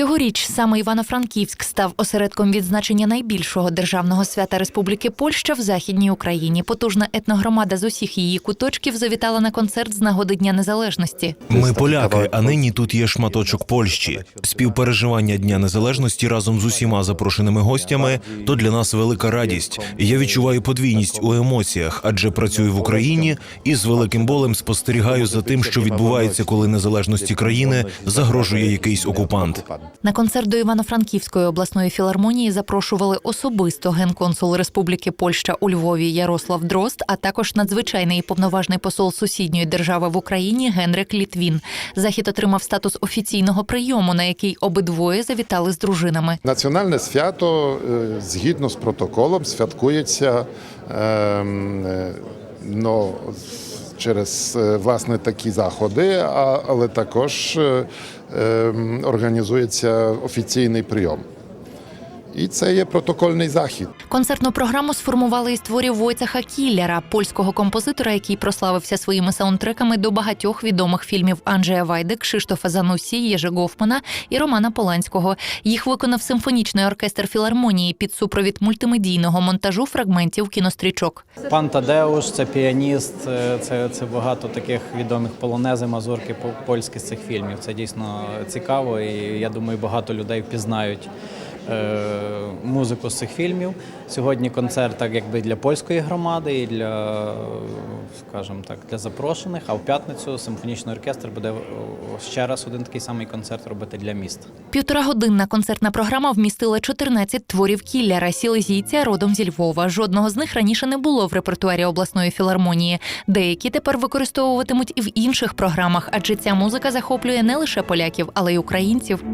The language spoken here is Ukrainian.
Цьогоріч саме Івано-Франківськ став осередком відзначення найбільшого державного свята Республіки Польща в Західній Україні. Потужна етногромада з усіх її куточків завітала на концерт з нагоди Дня Незалежності. Ми поляки, а нині тут є шматочок Польщі. Співпереживання Дня Незалежності разом з усіма запрошеними гостями то для нас велика радість. Я відчуваю подвійність у емоціях, адже працюю в Україні і з великим болем спостерігаю за тим, що відбувається, коли незалежності країни загрожує якийсь окупант. На концерт до Івано-Франківської обласної філармонії запрошували особисто генконсул Республіки Польща у Львові Ярослав Дрозд, а також надзвичайний і повноважний посол сусідньої держави в Україні Генрик Літвін. Захід отримав статус офіційного прийому, на який обидвоє завітали з дружинами. Національне свято е, згідно з протоколом святкується ем, е, ну, через е, власне такі заходи, але також е, ем, організується офіційний прийом. І це є протокольний захід. Концертну програму сформували із творів Войцеха Кіллера, польського композитора, який прославився своїми саундтреками до багатьох відомих фільмів Анджея Вайди, Кшиштофа Занусі, Єжи Гофмана і Романа Поланського. Їх виконав симфонічний оркестр філармонії під супровід мультимедійного монтажу фрагментів кінострічок. Пан Тадеуш, це піаніст, це, це, це багато таких відомих полонези, мазурки по- польські з цих фільмів. Це дійсно цікаво, і я думаю, багато людей впізнають е, музику з цих фільмів. Сьогодні концерт так якби для польської громади і для, е, скажімо так, для запрошених. А в п'ятницю симфонічний оркестр буде е, ще раз один такий самий концерт робити для міста. Півторагодинна концертна програма вмістила 14 творів Кіллера, сілезійця родом зі Львова. Жодного з них раніше не було в репертуарі обласної філармонії. Деякі тепер використовуватимуть і в інших програмах, адже ця музика захоплює не лише поляків, але й українців.